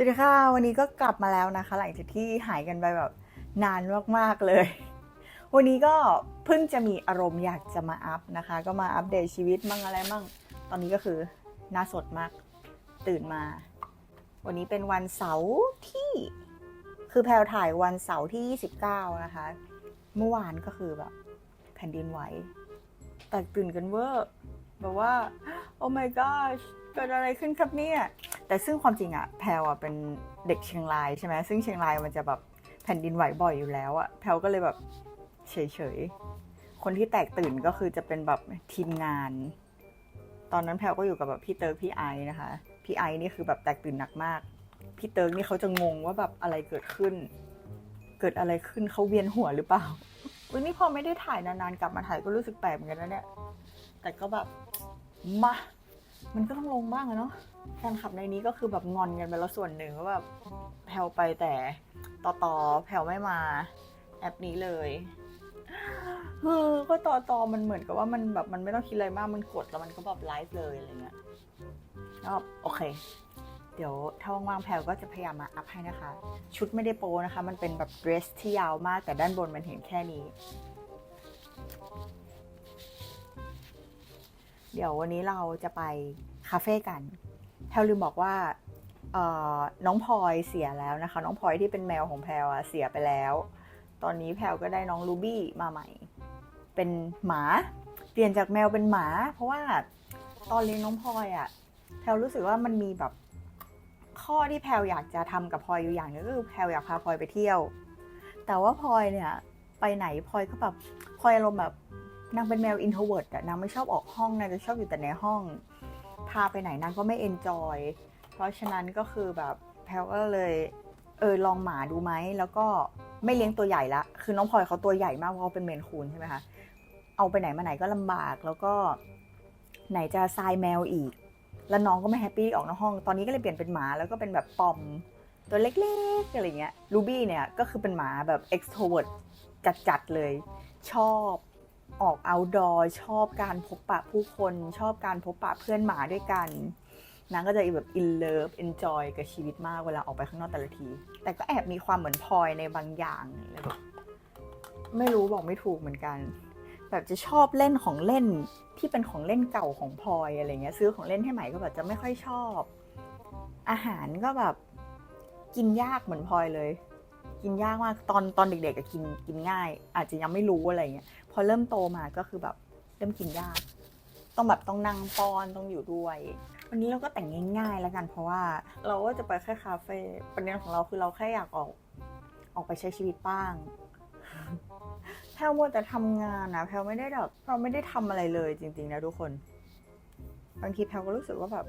สวัสดีค่ะ วันนี้ก็กลับมาแล้วนะคะ หลังจากที่หายกันไปแบบนานมากๆเลย วันนี้ก็เพิ่งจะมีอารมณ์อยากจะมาอัพนะคะ ก็มาอัปเดตชีวิตมั่งอะไรมั่ง ตอนนี้ก็คือหน่าสดมากตื่นมา วันนี้เป็นวันเสาร์ที่คือแพลถ่ายวันเสาร์ที่ 29 นะคะ เมื่อวานก็คือแบบแผ่นดินไหวแตกตื่นกันเวอร์แบบว่าโอ้ my gosh กิดอะไรขึ้นครับเนี่ยแต่ซึ่งความจริงอะแพลวอะเป็นเด็กเชียงรายใช่ไหมซึ่งเชียงรายมันจะแบบแผ่นดินไหวบ่อยอยู่แล้วอะแพลวก็เลยแบบเฉยๆ คนที่แตกตื่นก็คือจะเป็นแบบทีมงาน ตอนนั้นแพลวก็อยู่กับแบบพี่เติร์กพี่ไอนะคะ พี่ไอนี่คือแบบแตกตื่นหนักมาก พี่เติร์กนี่เขาจะงงว่าแบบอะไรเกิดขึ้น เกิดอะไรขึ้นเขาเวียนหัวหรือเปล่าวันนี้พอไม่ได้ถ่ายนานๆกลับมาถ่ายก็รู้สึกแปลกเหมือนกันนะเนี่ย แต่ก็แบบมา มันก็ต้องลงบ้างอะเนาะแฟนคลับในนี้ก็คือแบบงอนกันไปแล้วส่วนหนึ่งว่าแบบแพลวไปแต่ต่อต่อแพลวไม่มาแอปนี้เลยเออก็ต่อต่อมันเหมือนกับว่ามันแบบมันไม่ต้องคิดอะไรมากมันกดแล้วมันก็แบบไลฟ์เลยอะไรเงี้ยก็โอเค เดี๋ยวถ้าว่างๆแพลวก็จะพยายามมาอัพให้นะคะ ชุดไม่ได้โปนะคะ มันเป็นแบบเดรสที่ยาวมากแต่ด้านบนมันเห็นแค่นี้ เดี๋ยววันนี้เราจะไปคาเฟ่กันแพลลืมบอกว่าน้องพลอยเสียแล้วนะคะ น้องพลอยที่เป็นแมวของแพลอะเสียไปแล้ว ตอนนี้แพลก็ได้น้องลูบี้มาใหม่ เป็นหมาเปลี่ยนจากแมวเป็นหมา เพราะว่าตอนเลี้ยงน้องพลอยอะแพลรู้สึกว่ามันมีแบบข้อที่แพลอยากจะทำกับพลอยอยู่อย่างนึงก็คือแพลอยากพาพลอยไปเที่ยว แต่ว่าพลอยเนี่ยไปไหนพลอยก็แบบพลอยอารมณ์แบบ นางเป็นแมวอินโทรเวิร์ดอะนางไม่ชอบออกห้องนางจะชอบอยู่แต่ในห้อง พาไปไหนนางก็ไม่เอนจอย เพราะฉะนั้นก็คือแบบแพลก็เลยเออลองหมาดูไหม แล้วก็ไม่เลี้ยงตัวใหญ่ละ คือน้องพลอยเขาตัวใหญ่มากเพราะเขาเป็นเมนคูนใช่ไหมคะ เอาไปไหนมาไหนก็ลำบาก แล้วก็ไหนจะทรายแมวอีก แล้วน้องก็ไม่แฮปปี้ออกนอกห้อง ตอนนี้ก็เลยเปลี่ยนเป็นหมาแล้วก็เป็นแบบปอมตัวเล็กๆอะไรเงี้ยลูบี้เนี่ยก็คือเป็นหมาแบบ extrovert จัดๆเลย ชอบ ออก outdoor ชอบการพบปะผู้คน ชอบการพบปะเพื่อนหมาด้วยกันนางก็จะแบบ in love enjoy กับชีวิตมากเวลาออกไปข้างนอกแต่ละที แต่ก็แอบมีความเหมือนพลอยในบางอย่างเลยแบบไม่รู้บอกไม่ถูกเหมือนกัน แบบจะชอบเล่นของเล่นที่เป็นของเล่นเก่าของพลอยอะไรเงี้ย ซื้อของเล่นให้ใหม่ก็แบบจะไม่ค่อยชอบ อาหารก็แบบกินยากเหมือนพลอยเลย กินยากมากตอนตอนเด็กๆก็กินกินง่าย อาจจะยังไม่รู้อะไรเงี้ย อเริ่มโตมาก็คือแบบเริ่มกินยาก ต้องแบบต้องนั่งป้อนต้องอยู่ด้วย วันนี้เราก็แต่งง่ายๆแล้วกัน เพราะว่าเราก็จะไปแค่คาเฟ่ประเด็นของเราคือเราแค่อยากออกออกไปใช้ชีวิตบ้างแพลมัวแต่ทำงานนะแพลไม่ได้แบบเราไม่ได้ทำอะไรเลยจริง ๆ นะทุกคน บางทีแพลก็รู้สึกว่าแบบ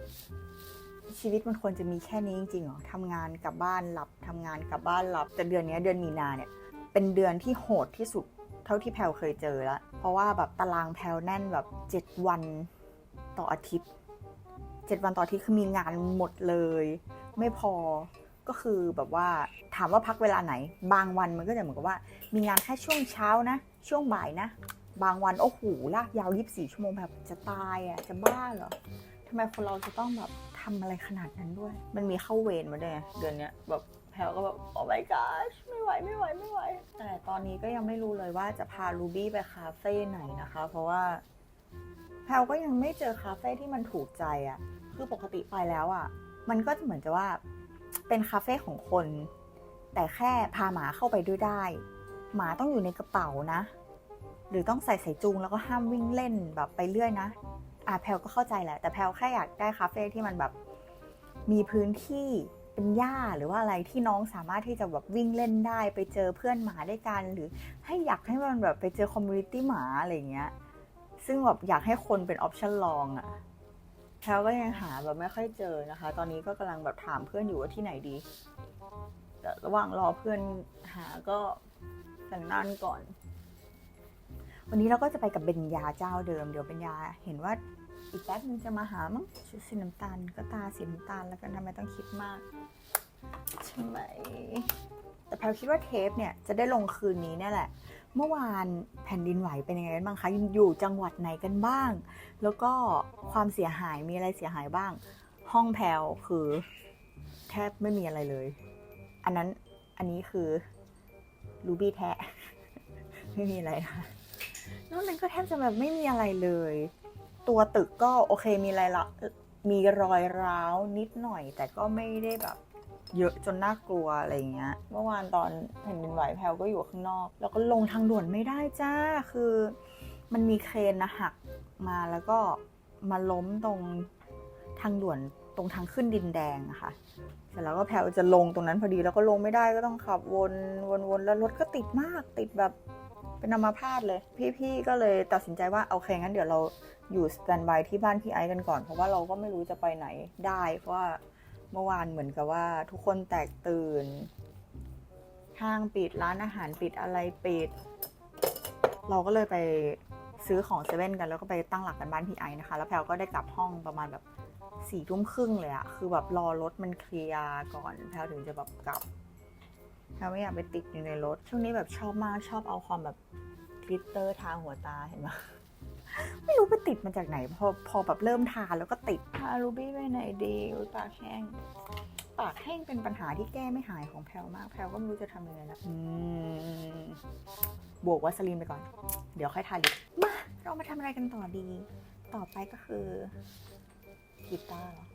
ชีวิตมันควรจะมีแค่นี้จริงๆหรอทำงานกลับบ้านหลับทำงานกลับบ้านหลับแต่เดือนนี้เดือนมีนาเนี่ย เป็นเดือนที่โหดที่สุด ท่าที่แพลเคยเจอแล้วเพราะว่าแบบตารางแพลแน่นแบบเจ็ดวันต่ออาทิตย์เจ็ดวันต่ออาทิตย์คือมีงานหมดเลย ไม่พอก็คือแบบว่าถามว่าพักเวลาไหน บางวันมันก็จะเหมือนกับว่า มีงานแค่ช่วงเช้านะ ช่วงบ่ายนะ บางวันโอ้โหลากยาวยีิบสี่ชั่วโมงแบบจะตายอะจะบ้าเหรอทำไมคนเราจะต้องแบบทำอะไรขนาดนั้นด้วย มันมีเข้าเวรมาด้วยเดือนเนี้ยแบบ พลก็แบบโอ้ my gosh ไม่ไหวไม่ไหวไม่ไหว แต่ตอนนี้ก็ยังไม่รู้เลยว่าจะพาลูบี้ไปคาเฟ่ไหนนะคะ เพราะว่าแพลก็ยังไม่เจอคาเฟ่ที่มันถูกใจอะ่ะ คือปกติไปแล้วอะ่ะ มันก็จะเหมือนจะว่าเป็นคาเฟ่ของคน แต่แค่พาหมาเข้าไปด้วยได้ หมาต้องอยู่ในกระเป๋านะ หรือต้องใส่สายจูงแล้วก็ห้ามวิ่งเล่นแบบไปเรื่อยนะ อะแพลก็เข้าใจแหละ แต่แพลแค่อยากได้คาเฟ่ที่มันแบบมีพื้นที่ เป็นหญ้าหรือว่าอะไรที่น้องสามารถที่จะแบบวิ่งเล่นได้ ไปเจอเพื่อนหมาด้วยกัน หรือให้อยากให้มันแบบไปเจอคอมมูนิตี้หมาอะไรเงี้ยซึ่งแบบอยากให้คนเป็นออปชั่นลองอะแพลก็ยังหาแบบไม่ค่อยเจอนะคะ ตอนนี้ก็กำลังแบบถามเพื่อนอยู่ว่าที่ไหนดีแต่ระหว่างรอเพื่อนหาก็แต่งนั่นก่อน วันนี้เราก็จะไปกับเบญญาเจ้าเดิม เดี๋ยวเบญญาเห็นว่า อีกแป๊บนึงจะมาหามั้งชุดสีน้ำตาลก็ตาสีน้ำตาลแล้วกันทำไมต้องคิดมากใช่ไหมแต่แพลคิดว่าเทปเนี่ยจะได้ลงคืนนี้เนี่ยแหละ เมื่อวานแผ่นดินไหวเป็นยังไงกันบ้างคะอยู่จังหวัดไหนกันบ้าง แล้วก็ความเสียหายมีอะไรเสียหายบ้าง ห้องแพลคือแทบไม่มีอะไรเลย อันนั้นอันนี้คือรูบี้แท้ไม่มีอะไรค่ะนอกนั้นก็แทบจะแบบไม่มีอะไรเลย ตัวตึกก็โอเคมีรายละมีรอยร้าวนิดหน่อย แต่ก็ไม่ได้แบบ เยอะจนน่ากลัวอะไรเงี้ย เมื่อวานตอนแผ่นดินไหวแพลวก็อยู่ข้างนอก แล้วก็ลงทางด่วนไม่ได้จ้า คือมันมีเครนนะหักมาแล้วก็มาล้มตรงทางด่วนตรงทางขึ้นดินแดงอะค่ะเสร็จแล้วก็แพลวจะลงตรงนั้นพอดีแล้วก็ลงไม่ได้ก็ต้องขับวนวนวนแล้วรถก็ติดมากติดแบบ เป็นอัมาพาตเลย พี่ๆก็เลยตัดสินใจว่าโอเคงั้นเดี๋ยวเราอยู่สแตนบายที่บ้านพี่ไอซ์กันก่อน เพราะว่าเราก็ไม่รู้จะไปไหนได้ เพราะว่าเมื่อวานเหมือนกับว่าทุกคนแตกตื่น ห้างปิดร้านอาหารปิดอะไรปิด เราก็เลยไปซื้อของเซเว่นกันแล้วก็ไปตั้งหลักกันบ้านพี่ไอซ์นะคะ แล้วแพลวก็ได้กลับห้องประมาณแบบสี่ทุ่มครึ่งเลยอะคือแบบรอรถมันเคลียร์ก่อนแพลวถึงจะแบบกลับ แพลไม่อยากไปติดอยู่ในรถ ช่วงนี้แบบชอบมากชอบเอาความแบบกลิตเตอร์ทาหัวตาเห็นไหมไม่รู้ไปติดมาจากไหน พอพอแบบเริ่มทาแล้วก็ติดทารูบี้ไปไหนดีปากแห้งปากแห้งเป็นปัญหาที่แก้ไม่หายของแพลมาก แพลก็ไม่รู้จะทำยังไงละอืมบวกวัสลีนไปก่อน เดี๋ยวค่อยทาลิปมาเรามาทำอะไรกันต่อดี ต่อไปก็คือกีตาร์เหรอ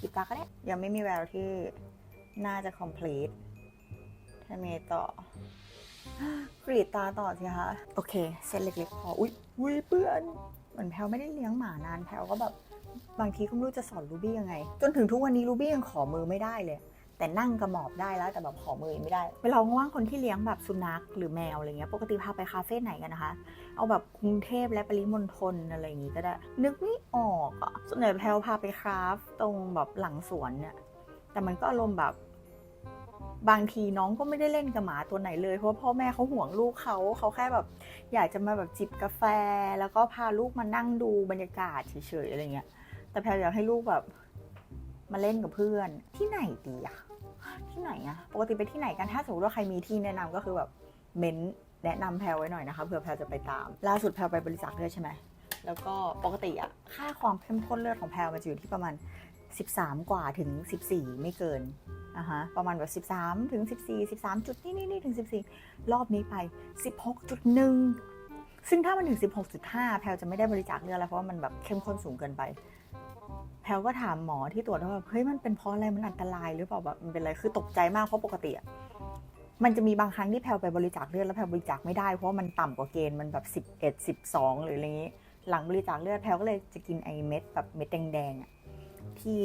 กีตาร์ก็ได้ ยังไม่มีแววที่น่าจะ complete ทำไงต่อกรีดตาต่อสิคะ โอเค เส้นเล็กๆพอ อุ๊ยอุ๊ยเปื้อน เหมือนแพลไม่ได้เลี้ยงหมานานแพลก็แบบ บางทีก็ไม่รู้จะสอนรูบี้ยังไง จนถึงทุกวันนี้รูบี้ยังขอมือไม่ได้เลย แต่นั่งกระหมอบได้แล้วแต่แบบขอมือไม่ได้ เวลาว่างคนที่เลี้ยงแบบสุนัขหรือแมวอะไรเงี้ย ปกติพาไปคาเฟ่ไหนกันนะคะ เอาแบบกรุงเทพและปริมณฑลอะไรอย่างงี้ก็ได้ นึกไม่ออกอะ ส่วนใหญ่แพลวพาไปคราฟตรงแบบหลังสวนเนี่ย แต่มันก็อารมณ์แบบ บางทีน้องก็ไม่ได้เล่นกับหมาตัวไหนเลย เพราะพ่อแม่เขาห่วงลูกเขาเขาแค่แบบ อยากจะมาแบบจิบกาแฟ แล้วก็พาลูกมานั่งดูบรรยากาศเฉยๆอะไรเงี้ย แต่แพลอยากให้ลูกแบบมาเล่นกับเพื่อนที่ไหนดีอะที่ไหนอะปกติไปที่ไหนกันถ้าสมมติว่าใครมีที่แนะนำก็คือแบบเม้นต์แนะนำแพลไว้หน่อยนะคะเผื่อแพลจะไปตาม ล่าสุดแพลไปบริจาคเลือดใช่ไหมแล้วก็ปกติอะค่าความเข้มข้นเลือดของแพลมันจะอยู่ที่ประมาณ 13 กว่าถึง 14 ไม่เกิน อะฮะประมาณแบบ 13 ถึง 14 13 จุดนี่นี่นี่ถึง 14 รอบนี้ไป 16.1 ซึ่งถ้ามันถึง 16.5 แพลจะไม่ได้บริจาคเลือดแล้วเพราะว่ามันแบบเข้มข้นสูงเกินไป แพลก็ถามหมอที่ตรวจว่าแบบเฮ้ยมันเป็นเพราะอะไรมันอันตรายหรือเปล่าแบบมันเป็นอะไรคือตกใจมากเพราะปกติอะมันจะมีบางครั้งที่แพลไปบริจาคเลือดแล้วแพลบริจาคไม่ได้เพราะว่ามันต่ำกว่าเกณฑ์มันแบบ 11 12 หรืออะไรอย่างนี้ หลังบริจาคเลือดแพลก็เลยจะกินไอเม็ดแบบเม็ดแดงๆอะที่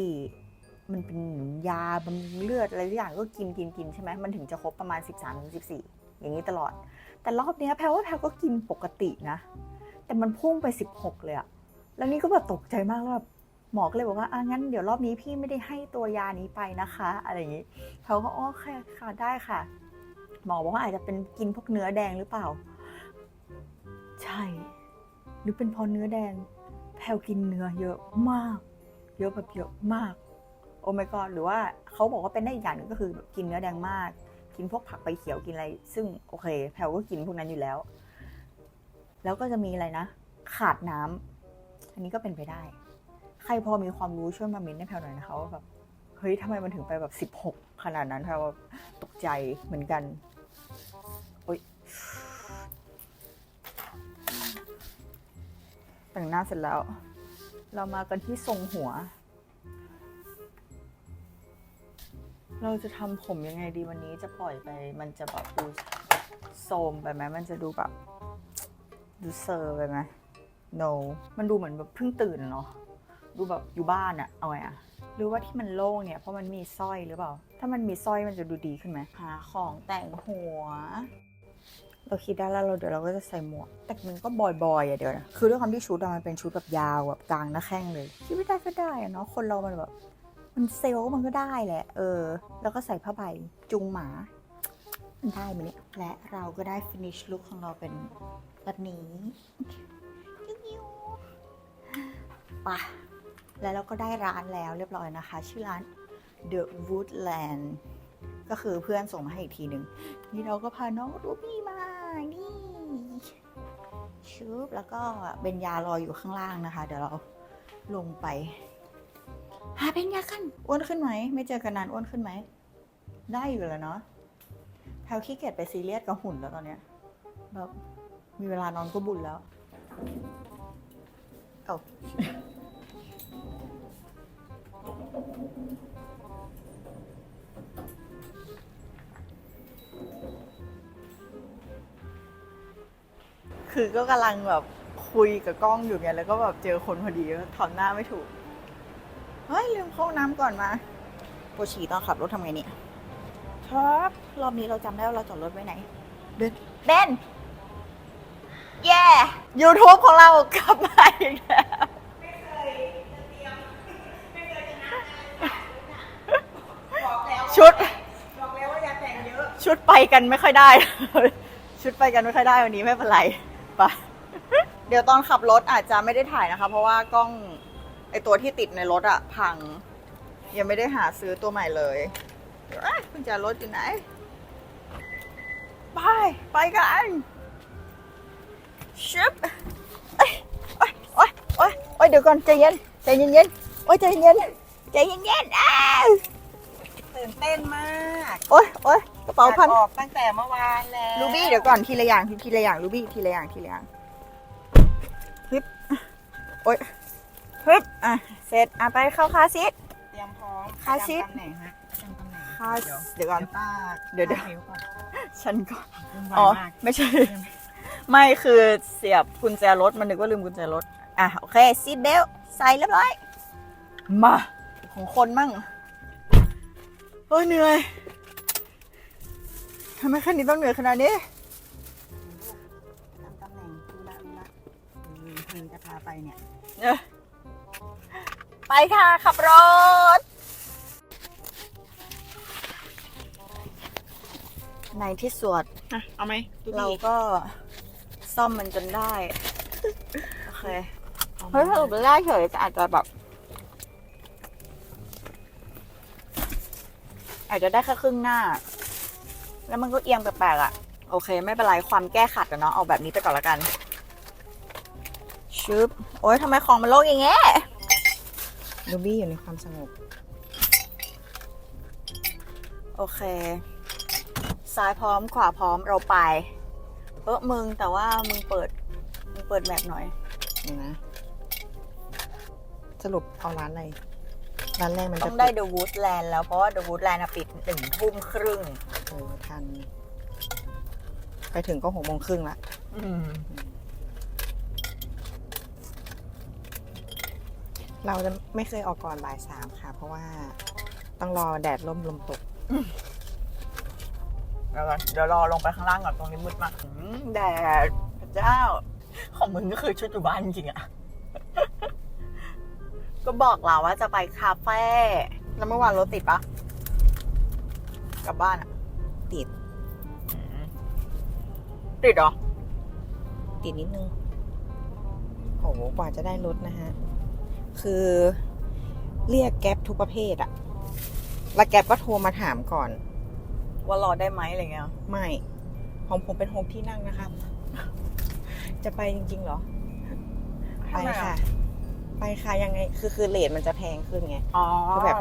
มันเป็นหมือนยาบำรุงเลือดอะไรทุกอย่างก็กินกินกินใช่ไหมมันถึงจะครบประมาณ 13ถึง14 อย่างนี้ตลอด แต่รอบนี้แพลว่าแพลก็กินปกตินะ แต่มันพุ่งไป 16 เลยอะแล้วนี่ก็แบบตกใจมากแล้วแบบหมอก็เลยบอกว่าอะงั้นเดี๋ยวรอบนี้พี่ไม่ได้ให้ตัวยานี้ไปนะคะ อะไรอย่างนี้เขาก็อ๋อค่ะค่ะได้ค่ะ หมอบอกว่าอาจจะเป็นกินพวกเนื้อแดงหรือเปล่า ใช่ หรือเป็นเพราะเนื้อแดง แพลกินเนื้อเยอะมาก เยอะแบบเยอะมาก โอ้ my god หรือว่าเขาบอกว่าเป็นได้อีกอย่างหนึ่งก็คือกินเนื้อแดงมาก กินพวกผักใบเขียวกินอะไร ซึ่งโอเคแพลก็กินพวกนั้นอยู่แล้ว แล้วก็จะมีอะไรนะ ขาดน้ำอันนี้ก็เป็นไปได้ ใครพอมีความรู้ช่วยมาเม้นให้แพลหน่อยนะคะว่าแบบเฮ้ยทำไมมันถึงไปแบบ 16 ขนาดนั้นแพลวตกใจเหมือนกันโอ๊ยแต่งหน้าเสร็จแล้ว เรามากันที่ทรงหัว เราจะทำผมยังไงดีวันนี้จะปล่อยไป มันจะแบบดูโซมไปไหมมันจะดูแบบดูเซอร์ไปไหม no มันดูเหมือนแบบเพิ่งตื่นเนาะดูแบบอยู่บ้านอะเอาไงอะหรือว่าที่มันโล่งเนี่ยเพราะมันมีสร้อยหรือเปล่า ถ้ามันมีสร้อยมันจะดูดีขึ้นไหมหาของแต่งหัว เราคิดได้แล้วเราเดี๋ยวเราก็จะใส่หมวก แต่มันก็บอยๆอะเดี๋ยวนะคือด้วยความที่ชุดอะมันเป็นชุดแบบยาวแบบกลางหน้าแข้งเลยคิดไม่ได้ก็ได้อะเนาะคนเรามันแบบ มันเซลล์มันก็ได้แหละ เออ แล้วก็ใส่ผ้าใบจุงหมามันได้ไหมเนี่ย และเราก็ได้ finish look ของเราเป็นแบบนี้ยิ้วไปะแล้วเราก็ได้ร้านแล้วเรียบร้อยนะคะ ชื่อร้าน The Woodland ก็คือเพื่อนส่งมาให้อีกทีหนึ่งนี่เราก็พาน้องรูบี้มา นี่ชุบแล้วก็เบญญารออยู่ข้างล่างนะคะ เดี๋ยวเราลงไป หาเป็นไงขึ้นอ้วนขึ้นไหม ไม่เจอกันนานอ้วนขึ้นไหม ได้อยู่แล้วเนาะแพลขี้เกียจไปซีเรียสกับหุ่นแล้วตอนเนี้ยแบบมีเวลานอนก็บุญแล้วเอาคือก็กำลังแบบคุยกับกล้องอยู่ไงแล้วก็แบบเจอคนพอดีทำหน้าไม่ถูก เฮ้ยลืมเข้าห้องน้ำก่อนมาปวดฉี่ตอนขับรถทำไงเนี่ยครับ รอบนี้เราจำได้ว่าเราจอดรถไว้ไหน เบนเบนเย่ YouTube ของเรากลับมาอีกแล้วชุดบอกแล้วว่าอย่าแต่งเยอะชุดไปกันไม่ค่อยได้ ชุดไปกันไม่ค่อยได้วันนี้ไม่เป็นไรไปเดี๋ยวตอนขับรถอาจจะไม่ได้ถ่ายนะคะ เพราะว่ากล้อง ไอตัวที่ติดในรถอะพัง ยังไม่ได้หาซื้อตัวใหม่เลยเดี๋ยวอะกุญแจรถอยู่ไหน ไป ไปกันชิบเอ้ยโอ๊ยโอ๊ยโอ๊ยโอ๊ยเดี๋ยวก่อนใจเย็นใจเย็นเย็นๆโอ๊ยใจเย็นใจเย็นเย็นๆอ้าวตื่นเต้นมากโอ๊ยโอ๊ยกระเป๋าพันออกตั้งแต่เมื่อวานแล้วลูบี้เดี๋ยวก่อนทีละอย่างทีละอย่างลูบี้ทีละอย่างทีละอย่างฮึบโอ๊ย ฮึบอะ เสร็จ อะไปเข้าคาซีทเตรียมพร้อมคาซิทจำตำแหน่งฮะจำตำแหน่งคาเดี๋ยวก่อน ป้าเดี๋ยวเดี๋ยวป้าก่อนฉันก็ วุ่นวายอ๋อ มาก ไม่ใช่ ไม่คือเสียบกุญแจรถ มันนึกว่าลืมกุญแจรถ อะ โอเคซีทเบลใส่เรียบร้อย มา ของคนมั่งโอ้ยเหนื่อยทำไมคันนี้ต้องเหนื่อยขนาดนี้จำตำแหน่งดูละดูละอืมเพลงจะพาไปเนี่ย เออ ไปค่ะ ขับรถ ในที่สุดอะเอาไหมเราก็ซ่อมมันจนได้ โอเคเฮ้ยสรุปได้เฉยแต่อาจจะแบบ อาจจะได้แค่ครึ่งหน้า แล้วมันก็เอียงแปลกๆอะ โอเค ไม่เป็นไร ความแก้ขัดอะเนาะเอาแบบนี้ไปก่อนละกัน ชึบ โอ๊ยทำไมของมันโลกอย่างเงี้ย ลูบี้อยู่ในความสงบ โอเค ซ้ายพร้อมขวาพร้อมเราไป เออมึงแต่ว่ามึงเปิด มึงเปิดแมปหน่อยเห็นไหมสรุปเอาร้านอะไร ร้านแรกมันต้จะองได้ปิ The Woodland แล้วเพราะว่า The Woodland อะปิดหนึ่งทุ่มครึ่ง เออทัน ไปถึงก็หกโมงครึ่งละ เราจะไม่เคยออกก่อนบ่ายสามค่ะ เพราะว่าต้องรอแดดร่มลมตกเดี๋ยวก่อนเดี๋ยวรอลงไปข้างล่างก่อนตรงนี้มืดมากอืมแดดพระเจ้า ของมึงก็คือชุดอยู่บ้านจริงๆอะ ก็บอกเราว่าจะไปคาเฟ่แล้วเมื่อวานรถติดปะกลับบ้านอะติดอืมติดเหรอ ติดนิดนึงโหกว่าจะได้รถนะฮะ คือเรียกแก๊ปทุกประเภทอะแล้วแก๊ปก็โทรมาถามก่อน ว่ารอได้ไหมอะไรเงี้ยไม่ของผมเป็นโฮมที่นั่งนะครับ จะไปจริงๆเหรอ ไปค่ะ ไปค่ะยังไง คือคือเลทมันจะแพงขึ้นไงอ๋อคือแบบ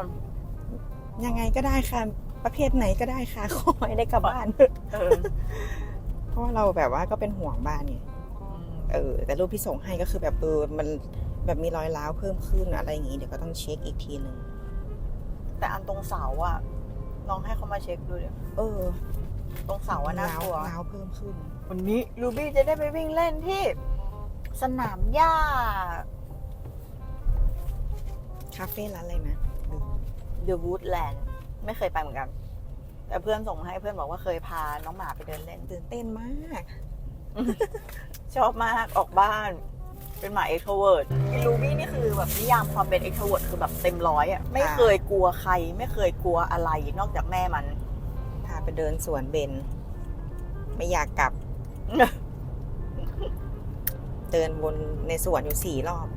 ยังไงก็ได้ค่ะ ประเภทไหนก็ได้ค่ะขอให้ได้กลับบ้านเออเพราะว่าเราแบบว่าก็เป็นห่วงบ้านไงอืมเออ แต่รูปที่ส่งให้ก็คือแบบเออมัน แบบมีรอยร้าวเพิ่มขึ้นอะไรอย่างงี้เดี๋ยวก็ต้องเช็คอีกทีหนึ่งแต่อันตรงเสาอะลองให้เขามาเช็คดูเดี๋ยวเออตรงเสาอะน่าร้าวกลัวร้าวเพิ่มขึ้น วันนี้ลูบี้จะได้ไปวิ่งเล่นที่ สนามหญ้าคาเฟ่ร้านอะไรนะลืม The Woodland ไม่เคยไปเหมือนกัน แต่เพื่อนส่งมาให้เพื่อนบอกว่าเคยพาน้องหมาไปเดินเล่นตื่นเต้นมาก ชอบมากออกบ้าน เป็นหมาเอ็กโทเวิร์ดลูบี้นี่คือแบบนิยามความเป็นเอ็กโทเวิร์ดคือแบบเต็มร้อยอะไม่เคยกลัวใคร ไม่เคยกลัวอะไรนอกจากแม่มันพาไปเดินสวนเบน ไม่อยากกลับ เดินวนในสวนอยู่สี่รอบ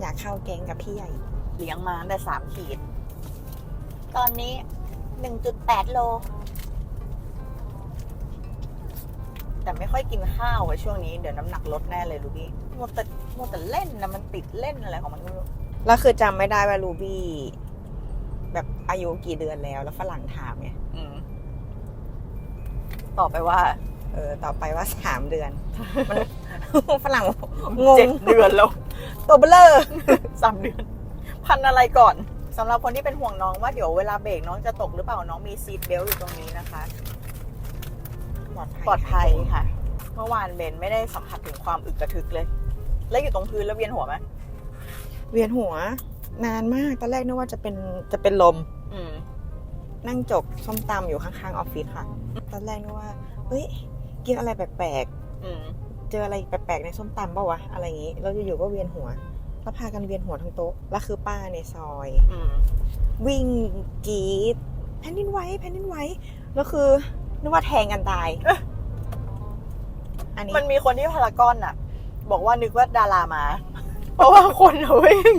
อยากเข้าแก๊งกับพี่ใหญ่ เลี้ยงมาตั้งแต่สามขีด ตอนนี้หนึ่งจุดแปดโล แต่ไม่ค่อยกินข้าวอะช่วงนี้เดี๋ยวน้ำหนักลดแน่เลยลูบี้มัวแต่มัวแต่เล่นนะมันติดเล่นอะไรของมันไม่รู้แล้วคือจำไม่ได้ว่ารูบี้แบบอายุกี่เดือนแล้ว แล้วฝรั่งถามไงอืมตอบไปว่า เออต่อไปว่าสามเดือน มัน ฝรั่งงง เจ็ดเดือนแล้วตัวเบลอสามเดือน พันอะไรก่อนสำหรับคนที่เป็นห่วงน้องว่าเดี๋ยวเวลาเบรกน้องจะตกหรือเปล่าน้องมีซีทเบลต์อยู่ตรงนี้นะคะป ลอดภัยปลอดภัยค่ะ เมื่อวานเบนไม่ได้สัมผัสถึงความอึกกระทึกเลย แล้วอยู่ตรงพื้นแล้วเวียนหัวไหมเวียนหัว นานมากตอนแรกนึกว่าจะเป็นจะเป็นลม อืม นั่งจกส้มตำอยู่ข้างๆออฟฟิศค่ะ ตอนแรกนึกว่าเฮ้ย กินอะไรแปลกอืมๆ เจออะไรแปลกๆในส้มตำป่าวะอะไรอย่างงี้แล้วอยู่ๆก็เวียนหัว แล้วพากันเวียนหัวทั้งโต๊ะแล้วคือป้าในซอย อืมวิ่งกรีดแผ่นดินไหวแผ่นดินไหวแล้วคือ นึกว่าแทงกันตาย อันนี้มันมีคนที่พารากอนอะบอกว่านึกว่าดารามา เพราะว่าคนอะวิ่ง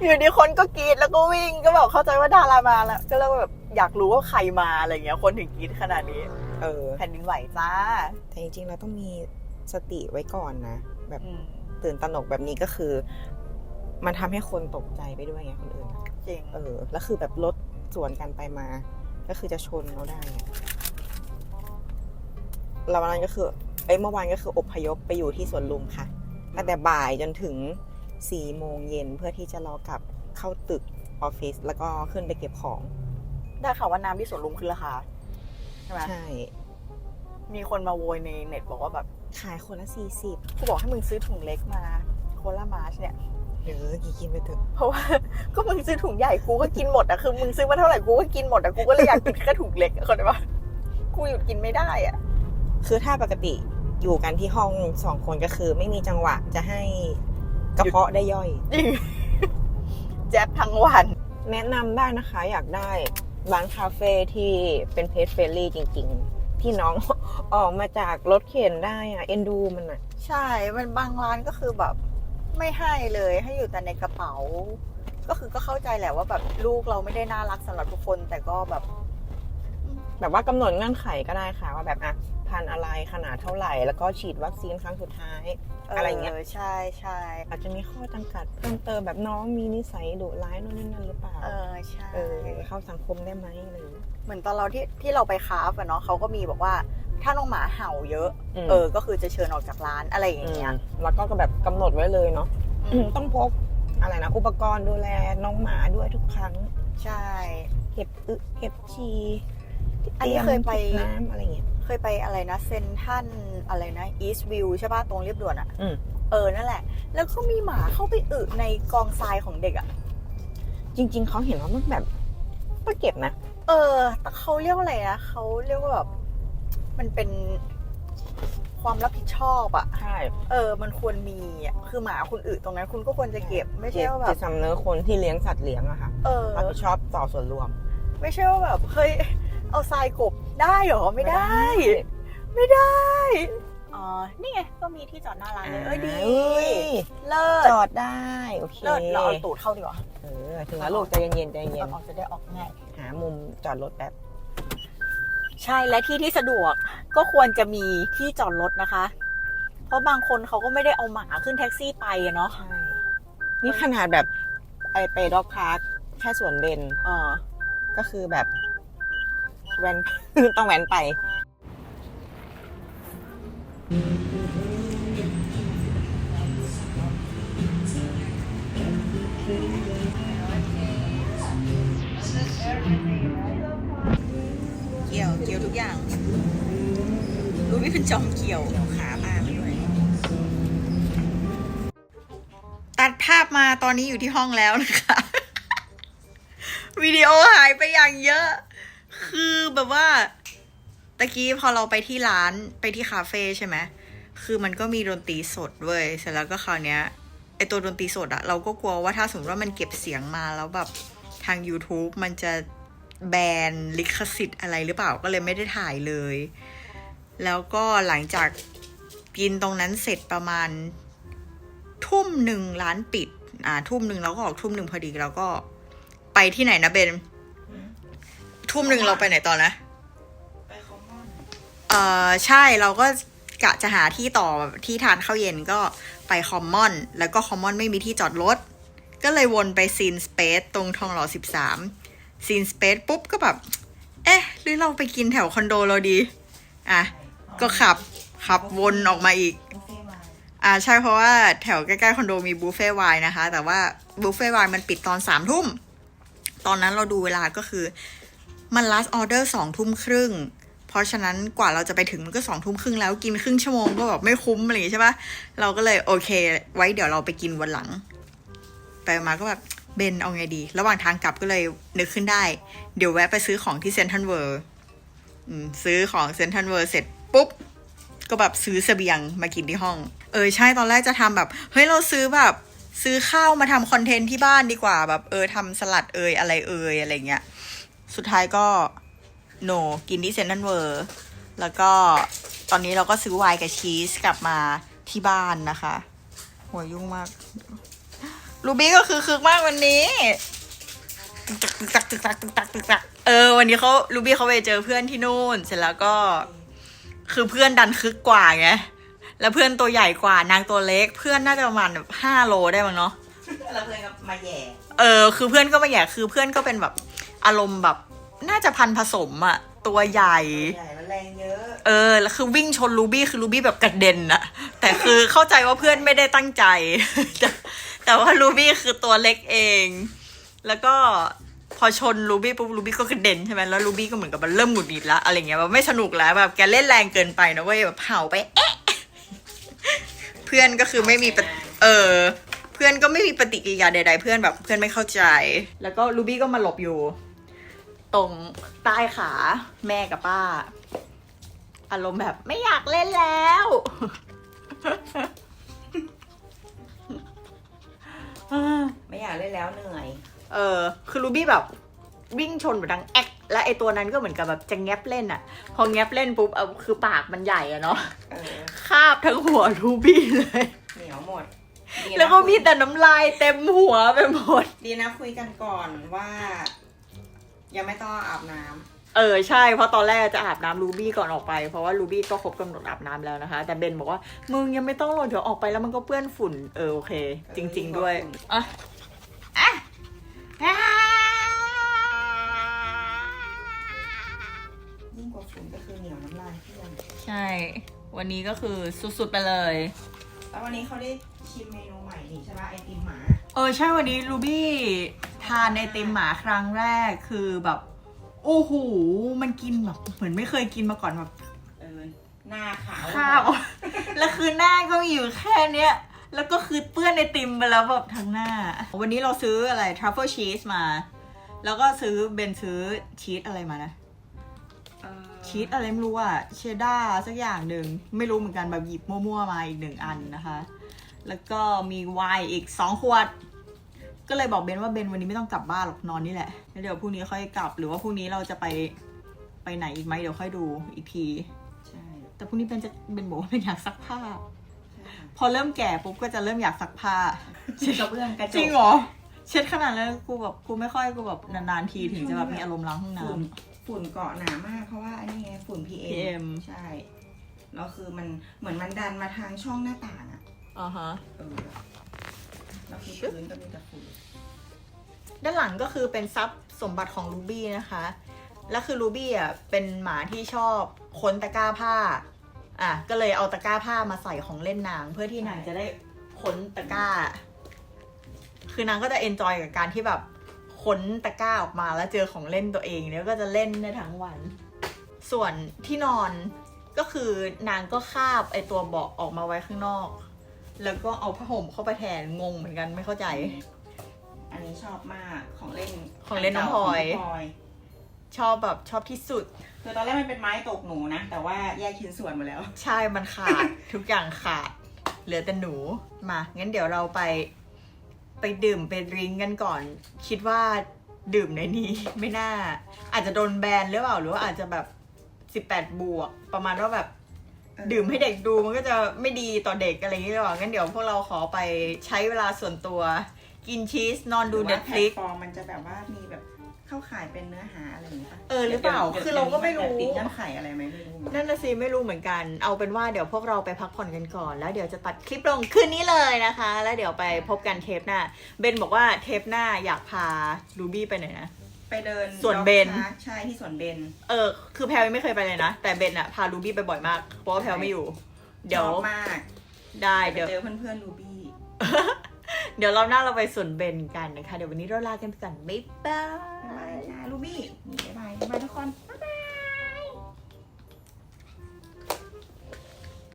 อยู่ดีคนก็กรีดแล้วก็วิ่งก็แบบเข้าใจว่าดารามาแล้วก็เลยแบบอยากรู้ว่าใครมาอะไรเงี้ย คนถึงกรีดขนาดนี้ เออแผ่นดินไหวจ้า แต่จริงๆเราต้องมีสติไว้ก่อนนะแบบอืมตื่นตระหนกแบบนี้ก็คือ มันทำให้คนตกใจไปด้วยไงคนอื่นอะจริงเออแล้วคือแบบรถสวนกันไปมา ก็คือจะชนเราได้อะ แล้ววันนั้นก็คือเอ้ยเมื่อวานก็คืออพยพไปอยู่ที่สวนลุมค่ะตั้งแต่บ่ายจนถึงสี่โมงเย็นเพื่อที่จะรอกลับเข้าตึกออฟฟิศแล้วก็ขึ้นไปเก็บของ ได้ข่าวว่าน้ำที่สวนลุมขึ้นราคาใช่ไหมใช่ มีคนมาโวยในเน็ตบอกว่าแบบขายคนละสี่สิบกูบอกให้มึงซื้อถุงเล็กมา โคลามาชเนี่ยเออกี่กินไปเถอะเพราะว่าก็มึงซื้อถุงใหญ่กูก็กินหมดอะคือมึงซื้อมาเท่าไหร่กูก็กินหมดอะกูก็เลยอยากกินแค่ถุงเล็กอะเข้าใจปะกูหยุดกินไม่ได้อะ คือถ้าปกติอยู่กันที่ห้องสองคนก็คือ ไม่มีจังหวะจะให้กระเพาะได้ย่อยจริงแจ๊บทั้งวัน แนะนำได้นะคะ อยากได้ร้านคาเฟ่ที่เป็นเพจเฟรนลี่จริง ๆ ที่น้อง ออกมาจากรถเข็นได้อะเอ็นดูมันอะใช่ มันบางร้านก็คือแบบ ไม่ให้เลยให้อยู่แต่ในกระเป๋า ก็คือก็เข้าใจแหละว่าแบบลูกเราไม่ได้น่ารักสำหรับทุกคน แต่ก็แบบ แบบว่ากำหนดเงื่อนไขก็ได้ค่ะว่าแบบอะ พันธุ์อะไรขนาดเท่าไหร่ แล้วก็ฉีดวัคซีนครั้งสุดท้าย อะไรเงี้ยใช่ใช่อาจจะมีข้อจำกัดเพิ่มเติมแบบน้องมีนิสัยดุร้ายนู่นนี่นั่นหรือเปล่าเออใช่เออเข้าสังคมได้ไหมอะไรอย่างเงี้ยเหมือนตอนเราที่ที่เราไปคาฟอะเนาะเขาก็มีบอกว่าถ้าน้องหมาเห่าเยอะมเออ ก็คือจะเชิญออกจากร้านอะไรอย่างเงี้ยมแล้วก็แบบกำหนดไว้เลยเนาะอืมต้องพกอะไรนะ อุปกรณ์ดูแลน้องหมาด้วยทุกครั้ง ใช่ เก็บอึเก็บชีอันนี้เคยไปตรีมน้ำอะไรเงี้ย เคยไปอะไรนะเซนทันอะไรนะอีสต์วิวใช่ป่ะตรงเรียบด่วนอะอืม เออนั่นแหละ แล้วก็มีหมาเข้าไปอึในกองทรายของเด็กอะจริง ๆเขาเห็นว่ามันแบบก็เก็บนะ เออแต่เขาเรียกว่าอะไรนะเขาเรียกว่าแบบมันเป็นความรับผิดชอบอะใช่เออ มันควรมีอะคือหมาคุณอึตรงนั้น คุณก็ควรจะเก็บ ไม่ใช่ว่าแบจิบตสำนึกคนที่เลี้ยงสัตว์เลี้ยงอะค่ะเออ รับผิดชอบต่อส่วนรวม ไม่ใช่ว่าแบบเฮ้ย เอาทรายกบได้เหรอไม่ได้ ไม่ได้อ๋อนี่ไงก็มีที่จอดหน้าร้านเลยเอ้ยดีเอ้ยเลิศจอดได้โอเคเลิศเราเอาตูดเข้าดีกว่าเออถึงแล้วลูกใจเย็นๆใจเย็นออกจะได้ออกง่ายหามุมจอดรถแป๊บใช่และที่ที่สะดวกก็ควรจะมีที่จอดรถนะคะ เพราะบางคนเขาก็ไม่ได้เอาหมาขึ้นแท็กซี่ไปอะเนาะใช่นี่ขนาดแบบไอไปด็อกพาร์คแค่สวนเบนเออก็คือแบบ แวนต้องแวนไป เกี่ยวเกี่ยวทุกอย่าง รู้ไม่เป็นจอมเกี่ยวขาพามาด้วยตัดภาพมาตอนนี้อยู่ที่ห้องแล้วนะคะ วิดีโอหายไปอย่างเยอะ คือแบบว่าตะกี้พอเราไปที่ร้านไปที่คาเฟ่ใช่ไหมคือมันก็มีดนตรีสดเว้ยเสร็จแล้วก็คราวเนี้ยไอตัวดนตรีสดอะเราก็กลัวว่าถ้าสมมติว่ามันเก็บเสียงมาแล้วแบบทาง YouTube มันจะแบนลิขสิทธิ์อะไรหรือเปล่าก็เลยไม่ได้ถ่ายเลย แล้วก็หลังจากกินตรงนั้นเสร็จประมาณ ทุ่มหนึ่งร้านปิด อ่า ทุ่มหนึ่งเราก็ออกทุ่มหนึ่งพอดีเราก็ไปที่ไหนนะเบน ทุ่มหนึ่งเราไปไหนต่อนะไปคอมมอนเออใช่เราก็กะจะหาที่ต่อที่ทานข้าวเย็นก็ไปคอมมอน แล้วก็คอมมอนไม่มีที่จอดรถ ก็เลยวนไปซีนสเปซตรงทองหล่อสิบสามซีนสเปซปุ๊บก็แบบ เอ๊ะ หรือเราไปกินแถวคอนโดเราดี อะ ก็ขับขับวนออกมาอีก อ่าใช่เพราะว่าแถวใกล้ๆคอนโดมีบุฟเฟ่ต์ไวน์นะคะ แต่ว่าบุฟเฟ่ต์ไวน์มันปิดตอนสามทุ่ม ตอนนั้นเราดูเวลาก็คือ มัน last order สองทุ่มครึ่ง เพราะฉะนั้นกว่าเราจะไปถึงมันก็สองทุ่มครึ่งแล้วกินครึ่งชั่วโมงก็แบบไม่คุ้มอะไรอย่างงี้ใช่ปะเราก็เลยโอเค ไว้เดี๋ยวเราไปกินวันหลัง ไปมาก็แบบเบนเอาไงดี ระหว่างทางกลับก็เลยนึกขึ้นได้ เดี๋ยวแวะไปซื้อของที่เซนทันเวิร์ซื้อของเซนทันเวิร์เสร็จปุ๊บ ก็แบบซื้อเสบียงมากินที่ห้อง เออใช่ตอนแรกจะทำแบบ เฮ้ยเราซื้อแบบ ซื้อข้าวมาทำคอนเทนต์ที่บ้านดีกว่าแบบ เออทำสลัดเอยอะไรเอยอะไรเงี้ย สุดท้ายก็โนกินที่เซนต์เวอร์แล้วก็ตอนนี้เราก็ซื้อไวน์กับชีสกลับมาที่บ้านนะคะ หัวยุ่งมากรูบี้ก็คือคึกมากวันนี้ตึกตักตึกตักตึกตักตึกตักเออ วันนี้เขารูบี้เขาไปเจอเพื่อนที่นู่น เสร็จแล้วก็ คือเพื่อนดันคึกกว่าไงแล้วเพื่อนตัวใหญ่กว่านางตัวเล็ก เพื่อนน่าจะประมาณแบบห้าโลได้มั้งเนาะแล้วเพื่อนก็มาแย่ เออ คือเพื่อนก็มาแย่คือเพื่อนก็เป็นแบบ อารมณ์แบบน่าจะพันธุ์ผสมอะตัวใหญ่ ใหญ่แล้วแรงเยอะ เออแล้วคือวิ่งชนรูบี้คือรูบี้แบบกระเด็นอะแต่คือเข้าใจว่าเพื่อนไม่ได้ตั้งใจ แต่แต่ว่ารูบี้คือตัวเล็กเอง แล้วก็พอชนรูบี้ปุ๊บรูบี้ก็กระเด็นใช่ไหมแล้วรูบี้ก็เหมือนกับมันเริ่มหงุดหงิดละอะไรเงี้ยแบบไม่สนุกแล้วแบบแกเล่นแรงเกินไปนะเว้ยแบบเห่าไปเอ๊ะเพื่อนก็คือไม่มีปฏิเออ เพื่อนก็ไม่มีปฏิกิริยาใดๆ เพื่อนแบบเพื่อนไม่เข้าใจ แล้วก็รูบี้ก็มาหลบอยู่ ตรงใต้ขาแม่กับป้า อารมณ์แบบไม่อยากเล่นแล้ว ไม่อยากเล่นแล้วเหนื่อย เออ คือรูบี้แบบ วิ่งชนแบบดังแอ๊กและไอตัวนั้นก็เหมือนกับแบบจะแงบเล่นอะพอแงบเล่นปุ๊บเอาคือปากมันใหญ่อะเนาะเออคาบทั้งหัวรูบี้เลย เหนียวหมดดีนะแล้วก็มีแต่น้ำลายเต็มหัวไปหมด ดีนะคุยกันก่อนว่า ยังไม่ต้องอาบน้ำเออใช่เพราะตอนแรกจะอาบน้ำรูบี้ก่อนออกไป เพราะว่ารูบี้ก็ครบกำหนดอาบน้ำแล้วนะคะ แต่เบนบอกว่ามึงยังไม่ต้องหรอกเดี๋ยวออกไปแล้วมันก็เปื้อนฝุ่นเออโอเค จริง ๆ ด้วยอะอะอะยิ่งกว่าฝุ่นก็คือเหนียวน้ำลายเพื่อนใช่ วันนี้ก็คือสุดๆไปเลย แล้ววันนี้เขาได้ชิมเมนูใหม่นี่ใช่ปะไอติมหมา เออใช่วันนี้รูบี้ ทานไอติมหมาครั้งแรกคือแบบ โอ้โห มันกินแบบเหมือนไม่เคยกินมาก่อนแบบเออหน้าขาวข้าว แล้วคือหน้าก็มีอยู่แค่เนี้ย แล้วก็คือเปื้อนไอติมไปแล้วแบบทั้งหน้า วันนี้เราซื้ออะไรทรัฟเฟิลชีสมา แล้วก็ซื้อเบนซื้อชีสอะไรมานะเออชีสอะไรไม่รู้อะเชดดาร์สักอย่างหนึ่งไม่รู้เหมือนกันแบบหยิบมั่วๆมาอีกหนึ่งอันนะคะ แล้วก็มีไวน์อีกสองขวด ก็เลยบอกเบนว่าเบนวันนี้ไม่ต้องกลับบ้านหรอกนอนนี่แหละแล้วเดี๋ยวพรุ่งนี้ค่อยกลับ หรือว่าพรุ่งนี้เราจะไปไปไหนอีกไหมเดี๋ยวค่อยดูอีกทีใช่แต่พรุ่งนี้เบนจะเบนบอกว่าเบนอยากซักผ้าใช่ค่ะพอเริ่มแก่ปุ๊บก็จะเริ่มอยากซักผ้าเช็ดกระเบื้องกระจกจริงเหรอเช็ดขนาดนั้นกูแบบกูไม่ค่อยกูแบบนานๆทีถึงจะแบบมีอารมณ์ล้างห้องน้ฝุ่นฝุ่นเกาะหนามากเพราะว่าอันนี้ไงฝุ่น PM PM ใช่แล้วคือมันเหมือนมันดันมาทางช่องหน้าต่างอะำอ่าฮะ เออแล้วคือพื้นก็มีแต่ฝุ่น ด้านหลังก็คือเป็นทรัพย์สมบัติของรูบี้นะคะ แล้วคือรูบี้อะเป็นหมาที่ชอบค้นตะกร้าผ้า อะก็เลยเอาตะกร้าผ้ามาใส่ของเล่นนาง เพื่อที่นางจะได้ค้นตะกร้า คือนางก็จะเอนจอยกับการที่แบบค้นตะกร้าออกมาแล้วเจอของเล่นตัวเองแล้วก็จะเล่นได้ทั้งวัน ส่วนที่นอนก็คือนางก็คาบไอตัวเบาะออกมาไว้ข้างนอก แล้วก็เอาผ้าห่มเข้าไปแทนงงเหมือนกันไม่เข้าใจ อันนี้ชอบมากของเล่นของเล่นน้องพลอยขงน้งพลอย ชอบแบบชอบที่สุด คือตอนแรกมันเป็นไม้ตกหนูนะ แต่ว่าแยกชิ้นส่วนหมาแล้ว ใช่มันขาด ทุกอย่างขาด เหลือแต่หนูมางั้นเดี๋ยวเราไป ไปดื่มไปดริงก์กันก่อน คิดว่าดื่มในนี้ ไม่น่า อาจจะโดนแบนหรือเปล่าหรือว่าอาจจะแบบ 18 บวก ประมาณว่าแบบดื่มให้เด็กดูมันก็จะไม่ดีต่อเด็กอะไรอย่างเงี้ยหรือเปล่างั้นเดี๋ยวพวกเราขอไปใช้เวลาส่วนตัว กินชีสนอนดูหรือว่าแพลต Netflix ฟอร์มมันจะแบบว่ามีแบบเข้าข่ายเป็นเนื้อหาอะไรอย่างนี้ปะเออหรือเปล่าดี๋ยวคือเราก็ไม่รู้ ติดเงื่อนไขอะไรไหมไม่รู้ นั่นน่ะสิไม่รู้เหมือนกัน เอาเป็นว่าเดี๋ยวพวกเราไปพักผ่อนกันก่อน แล้วเดี๋ยวจะตัดคลิปลงคืนนี้เลยนะคะ แล้วเดี๋ยวไปพบกันเทปหน้า เบนบอกว่าเทปหน้าอยากพาลูบี้ไปไหนนะ ไปเดินสวนเบนด็อกพาร์คใช่ที่สวนเบนเออ คือแพลวยังไม่เคยไปเลยนะ แต่เบนอะพาลูบี้ไปบ่อยมาก เพราะว่าแพลวไม่อยู่ เดี๋ยวชอบมากได้ไปเดี๋ยว เจอเพื่อนๆรูบี้ เดี๋ยวรอบหน้าเราไปส่วนเบนกันนะคะ เดี๋ยววันนี้เราลากันไปก่อนบ๊ายบายลูบี้นี่บ๊ายบายบายทุกคน